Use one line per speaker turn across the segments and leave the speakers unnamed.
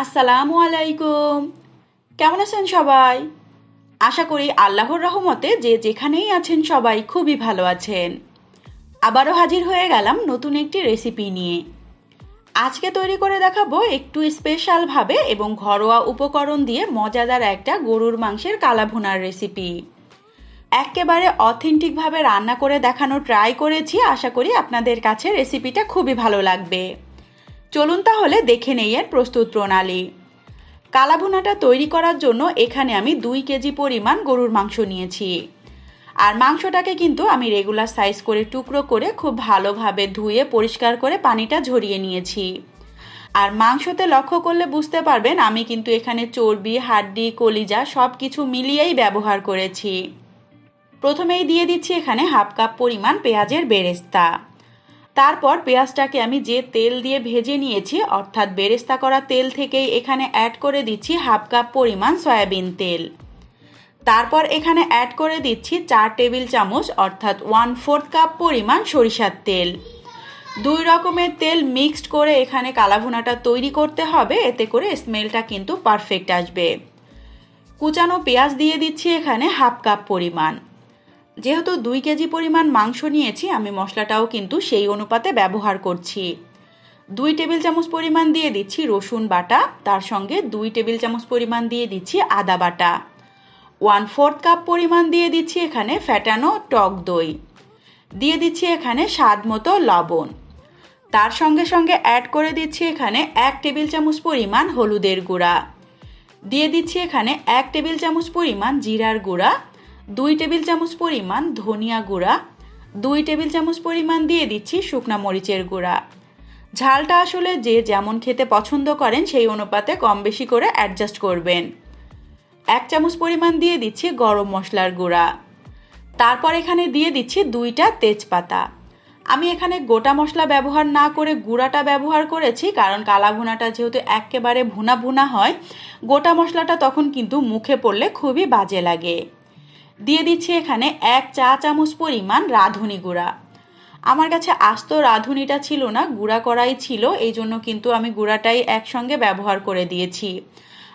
আসসালামু আলাইকুম। কেমন আছেন সবাই? আশা করি আল্লাহর রহমতে যে যেখানেই আছেন সবাই খুবই ভালো আছেন। আবারও হাজির হয়ে গেলাম নতুন একটি রেসিপি নিয়ে। আজকে তৈরি করে দেখাবো একটু স্পেশালভাবে এবং ঘরোয়া উপকরণ দিয়ে মজাদার একটা গরুর মাংসের কালাভুনার রেসিপি। একেবারে অথেন্টিকভাবে রান্না করে দেখানো ট্রাই করেছি। আশা করি আপনাদের কাছে রেসিপিটা খুবই ভালো লাগবে। চলুন তাহলে দেখে নেই এর প্রস্তুত প্রণালী। কালাভুনাটা তৈরি করার জন্য এখানে আমি দুই কেজি পরিমাণ গরুর মাংস নিয়েছি। আর মাংসটাকে কিন্তু আমি রেগুলার সাইজ করে টুকরো করে খুব ভালোভাবে ধুয়ে পরিষ্কার করে পানিটা ঝরিয়ে নিয়েছি। আর মাংসতে লক্ষ্য করলে বুঝতে পারবেন আমি কিন্তু এখানে চর্বি, হাড্ডি, কলিজা সব কিছু মিলিয়েই ব্যবহার করেছি। প্রথমেই দিয়ে দিচ্ছি এখানে হাফ কাপ পরিমাণ পেঁয়াজের বেরেস্তা। তারপর পেঁয়াজটাকে আমি যে তেল দিয়ে ভেজে নিয়েছি, অর্থাৎ বেরেস্তা করা তেল থেকেই এখানে অ্যাড করে দিচ্ছি হাফ কাপ পরিমাণ সয়াবিন তেল। তারপর এখানে অ্যাড করে দিচ্ছি চার টেবিল চামচ, অর্থাৎ ওয়ান ফোর্থ কাপ পরিমাণ সরিষার তেল। দুই রকমের তেল মিক্সড করে এখানে কালাভুনাটা তৈরি করতে হবে, এতে করে স্মেলটা কিন্তু পারফেক্ট আসবে। কুচানো পেঁয়াজ দিয়ে দিচ্ছি এখানে হাফ কাপ পরিমাণ। যেহেতু দুই কেজি পরিমাণ মাংস নিয়েছি, আমি মশলাটাও কিন্তু সেই অনুপাতে ব্যবহার করছি। দুই টেবিল চামচ পরিমাণ দিয়ে দিচ্ছি রসুন বাটা, তার সঙ্গে দুই টেবিল চামচ পরিমাণ দিয়ে দিচ্ছি আদা বাটা। ওয়ান ফোর্থ কাপ পরিমাণ দিয়ে দিচ্ছি এখানে ফ্যাটানো টক দই। দিয়ে দিচ্ছি এখানে স্বাদ মতো লবণ। তার সঙ্গে সঙ্গে অ্যাড করে দিচ্ছি এখানে এক টেবিল চামচ পরিমাণ হলুদের গুঁড়া। দিয়ে দিচ্ছি এখানে এক টেবিল চামচ পরিমাণ জিরার গুঁড়া। দুই টেবিল চামচ পরিমাণ ধনিয়া গুঁড়া, দুই টেবিল চামচ পরিমাণ দিয়ে দিচ্ছি শুকনা মরিচের গুঁড়া। ঝালটা আসলে যে যেমন খেতে পছন্দ করেন সেই অনুপাতে কম বেশি করে অ্যাডজাস্ট করবেন। এক চামচ পরিমাণ দিয়ে দিচ্ছি গরম মশলার গুঁড়া। তারপর এখানে দিয়ে দিচ্ছি দুইটা তেজপাতা। আমি এখানে গোটা মশলা ব্যবহার না করে গুঁড়াটা ব্যবহার করেছি, কারণ কালা ভুনাটা যেহেতু একেবারে ভুনা ভুনা হয়, গোটা মশলাটা তখন কিন্তু মুখে পড়লে খুবই বাজে লাগে। দিয়ে দিচ্ছি এখানে এক চা চামচ পরিমাণ রাঁধুনি গুঁড়া। আমার কাছে আস্ত রাঁধুনিটা ছিল না, গুঁড়া করাই ছিল, এই জন্য কিন্তু আমি গুঁড়াটাই একসঙ্গে ব্যবহার করে দিয়েছি।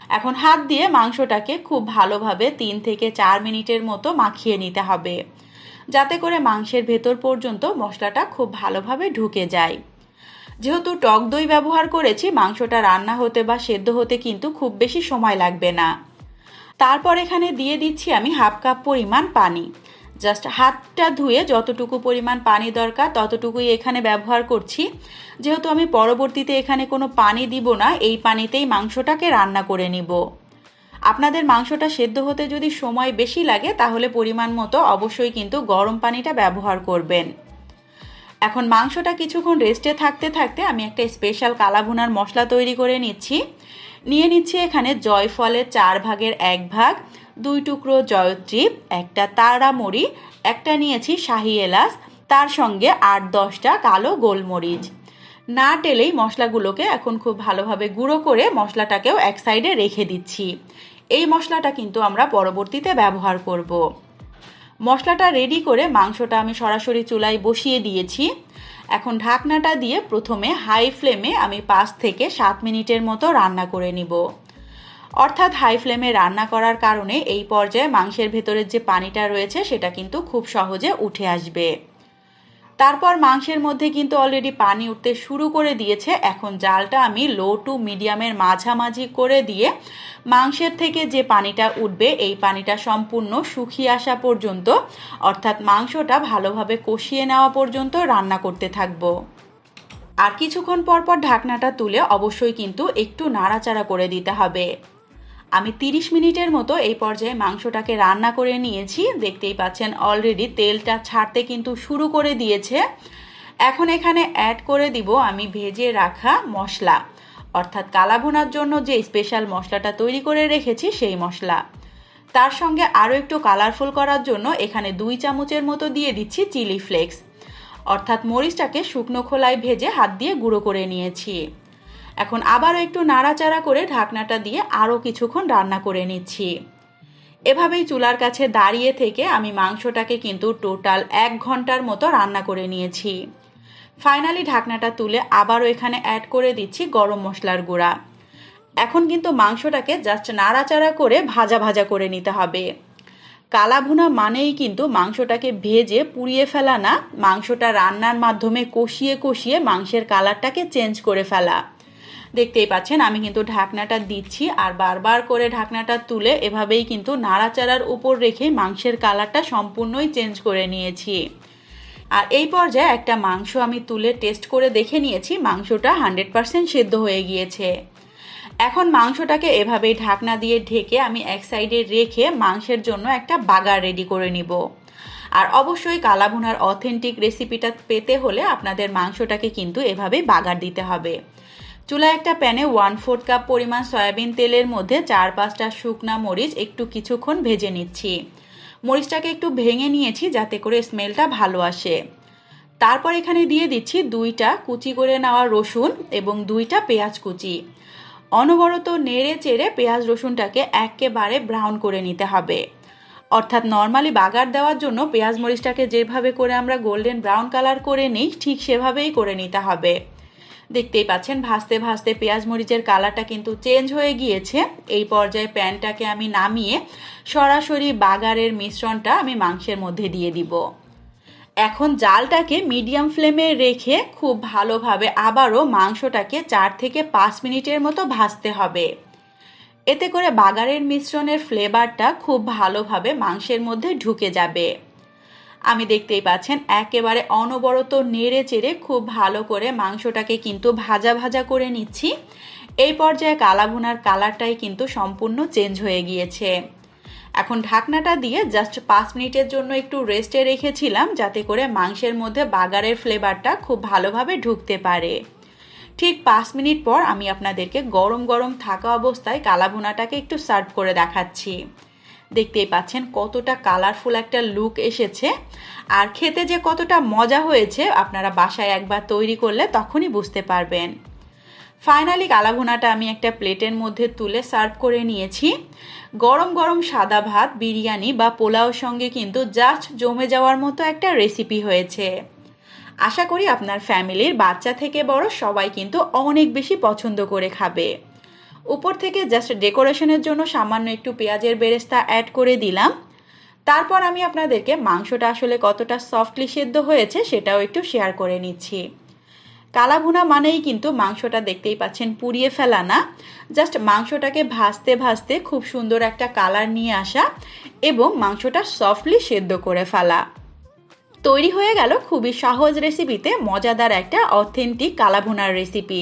এখন হাত দিয়ে মাংসটাকে খুব ভালোভাবে তিন থেকে চার মিনিটের মতো মাখিয়ে নিতে হবে, যাতে করে মাংসের ভেতর পর্যন্ত মশলাটা খুব ভালোভাবে ঢুকে যায়। যেহেতু টক দই ব্যবহার করেছি, মাংসটা রান্না হতে বা সেদ্ধ হতে কিন্তু খুব বেশি সময় লাগবে না। তারপর এখানে দিয়ে দিচ্ছি আমি হাফ কাপ পরিমাণ পানি। জাস্ট হাতটা ধুয়ে যতটুকু পরিমাণ পানি দরকার ততটুকুই এখানে ব্যবহার করছি। যেহেতু আমি পরবর্তীতে এখানে কোনো পানি দিব না, এই পানিতেই মাংসটাকে রান্না করে নিব। আপনাদের মাংসটা সেদ্ধ হতে যদি সময় বেশি লাগে, তাহলে পরিমাণ মতো অবশ্যই কিন্তু গরম পানিটা ব্যবহার করবেন। এখন মাংসটা কিছুক্ষণ রেস্টে থাকতে থাকতে আমি একটা স্পেশাল কালাভুনার মশলা তৈরি করে নিচ্ছি। নিয়ে নিচ্ছি এখানে জয়ফলের চার ভাগের এক ভাগ, দুই টুকরো জয়ত্রী একটা তারামড়ি, একটা নিয়েছি শাহি এলাচ, তার সঙ্গে আট দশটা কালো গোলমরিচ। না টেলেই মশলাগুলোকে এখন খুব ভালোভাবে গুঁড়ো করে মশলাটাকেও এক সাইডে রেখে দিচ্ছি। এই মশলাটা কিন্তু আমরা পরবর্তীতে ব্যবহার করব। মশলাটা রেডি করে মাংসটা আমি সরাসরি চুলায় বসিয়ে দিয়েছি। এখন ঢাকনাটা দিয়ে প্রথমে হাই ফ্লেমে আমি পাঁচ থেকে সাত মিনিটের মতো রান্না করে নিব। অর্থাৎ হাই ফ্লেমে রান্না করার কারণে এই পর্যায়ে মাংসের ভেতরের যে পানিটা রয়েছে সেটা কিন্তু খুব সহজে উঠে আসবে। তারপর মাংসের মধ্যে কিন্তু অলরেডি পানি উঠতে শুরু করে দিয়েছে। এখন জালটা আমি লো টু মিডিয়ামের মাঝামাঝি করে দিয়ে মাংসের থেকে যে পানিটা উঠবে, এই পানিটা সম্পূর্ণ শুকিয়ে আসা পর্যন্ত, অর্থাৎ মাংসটা ভালোভাবে কষিয়ে নেওয়া পর্যন্ত রান্না করতে থাকব। আর কিছুক্ষণ পর পর ঢাকনাটা তুলে অবশ্যই কিন্তু একটু নাড়াচাড়া করে দিতে হবে। আমি 30 মিনিটের মতো এই পর্যায়ে মাংসটাকে রান্না করে নিয়েছি। দেখতেই পাচ্ছেন অলরেডি তেলটা ছাড়তে কিন্তু শুরু করে দিয়েছে। এখন এখানে অ্যাড করে দিব আমি ভেজে রাখা মশলা। অর্থাৎ কালা ভুনার জন্য যে স্পেশাল মশলাটা তৈরি করে রেখেছি সেই মশলা। তার সঙ্গে আরও একটু কালারফুল করার জন্য এখানে দুই চামচের মতো দিয়ে দিচ্ছি চিলি ফ্লেক্স অর্থাৎ মরিচটাকে শুকনো খোলায় ভেজে হাত দিয়ে গুঁড়ো করে নিয়েছি। এখন আবারও একটু নাড়াচাড়া করে ঢাকনাটা দিয়ে আরও কিছুক্ষণ রান্না করে নিচ্ছি। এভাবেই চুলার কাছে দাঁড়িয়ে থেকে আমি মাংসটাকে কিন্তু টোটাল এক ঘণ্টার মতো রান্না করে নিয়েছি। ফাইনালি ঢাকনাটা তুলে আবারও এখানে অ্যাড করে দিচ্ছি গরম মশলার গুঁড়া। এখন কিন্তু মাংসটাকে জাস্ট নাড়াচাড়া করে ভাজা ভাজা করে নিতে হবে। কালা ভুনা মানেই কিন্তু মাংসটাকে ভেজে পুড়িয়ে ফেলা না, মাংসটা রান্নার মাধ্যমে কষিয়ে কষিয়ে মাংসের কালারটাকে চেঞ্জ করে ফেলা। দেখতেই পাচ্ছেন, আমি কিন্তু ঢাকনাটা দিচ্ছি আর বারবার করে ঢাকনাটা তুলে এভাবেই কিন্তু নাড়াচাড়ার উপর রেখে মাংসের কালারটা সম্পূর্ণই চেঞ্জ করে নিয়েছি। আর এই পর্যায়ে একটা মাংস আমি তুলে টেস্ট করে দেখে নিয়েছি, মাংসটা হান্ড্রেড পারসেন্ট সেদ্ধ হয়ে গিয়েছে। এখন মাংসটাকে এভাবেই ঢাকনা দিয়ে ঢেকে আমি এক সাইডে রেখে মাংসের জন্য একটা বাগার রেডি করে নিব। আর অবশ্যই কালাভুনার অথেন্টিক রেসিপিটা পেতে হলে আপনাদের মাংসটাকে কিন্তু এভাবেই বাগার দিতে হবে। চুলায় একটা প্যানে ওয়ান ফোর্থ কাপ পরিমাণ সয়াবিন তেলের মধ্যে চার পাঁচটা শুকনা মরিচ, একটু কিছুক্ষণ ভেজে নিচ্ছি। মরিচটাকে একটু ভেঙে নিয়েছি যাতে করে স্মেলটা ভালো আসে। তারপর এখানে দিয়ে দিচ্ছি দুইটা কুচি করে নেওয়া রসুন এবং দুইটা পেঁয়াজ কুচি। অনবরত নেড়ে চেড়ে পেঁয়াজ রসুনটাকে একেবারে ব্রাউন করে নিতে হবে। অর্থাৎ নর্মালি বাগার দেওয়ার জন্য পেঁয়াজ মরিচটাকে যেভাবে করে আমরা গোল্ডেন ব্রাউন কালার করে নিই, ঠিক সেভাবেই করে নিতে হবে। দেখতেই পাচ্ছেন, ভাজতে ভাজতে পেঁয়াজ মরিচের কালারটা কিন্তু চেঞ্জ হয়ে গিয়েছে। এই পর্যায়ে প্যানটাকে আমি নামিয়ে সরাসরি বাগারের মিশ্রণটা আমি মাংসের মধ্যে দিয়ে দিব। এখন জালটাকে মিডিয়াম ফ্লেমে রেখে খুব ভালোভাবে আবারও মাংসটাকে চার থেকে পাঁচ মিনিটের মতো ভাজতে হবে। এতে করে বাগারের মিশ্রণের ফ্লেভারটা খুব ভালোভাবে মাংসের মধ্যে ঢুকে যাবে। আমি দেখতেই পাচ্ছেন, একেবারে অনবরত নেড়ে চেড়ে খুব ভালো করে মাংসটাকে কিন্তু ভাজা ভাজা করে নিচ্ছি। এই পর্যায়ে কালাভুনার কালারটাই কিন্তু সম্পূর্ণ চেঞ্জ হয়ে গিয়েছে। এখন ঢাকনাটা দিয়ে জাস্ট পাঁচ মিনিটের জন্য একটু রেস্টে রেখেছিলাম যাতে করে মাংসের মধ্যে বাগারের ফ্লেভারটা খুব ভালোভাবে ঢুকতে পারে। ঠিক পাঁচ মিনিট পর আমি আপনাদেরকে গরম গরম থাকা অবস্থায় কালাভুনাটাকে একটু সার্ভ করে দেখাচ্ছি। দেখতেই পাচ্ছেন কতটা কালারফুল একটা লুক এসেছে। আর খেতে যে কতটা মজা হয়েছে, আপনারা বাসায় একবার তৈরি করলে তখনই বুঝতে পারবেন। ফাইনালি কালাভুনাটা আমি একটা প্লেটের মধ্যে তুলে সার্ভ করে নিয়েছি। গরম গরম সাদা ভাত, বিরিয়ানি বা পোলাওর সঙ্গে কিন্তু জাস্ট জমে যাওয়ার মতো একটা রেসিপি হয়েছে। আশা করি আপনার ফ্যামিলির বাচ্চা থেকে বড় সবাই কিন্তু অনেক বেশি পছন্দ করে খাবে। উপর থেকে জাস্ট ডেকোরেশনের জন্য সামান্য একটু পেঁয়াজের বেরেস্তা অ্যাড করে দিলাম। তারপর আমি আপনাদেরকে মাংসটা আসলে কতটা সফটলি সেদ্ধ হয়েছে সেটাও একটু শেয়ার করে নিচ্ছি। কালাভুনা মানেই কিন্তু মাংসটা দেখতেই পাচ্ছেন পুড়িয়ে ফেলা না। জাস্ট মাংসটাকে ভাজতে ভাজতে খুব সুন্দর একটা কালার নিয়ে আসা এবং মাংসটা সফটলি সেদ্ধ করে ফেলা। তৈরি হয়ে গেল খুবই সহজ রেসিপিতে মজাদার একটা অথেন্টিক কালাভুনার রেসিপি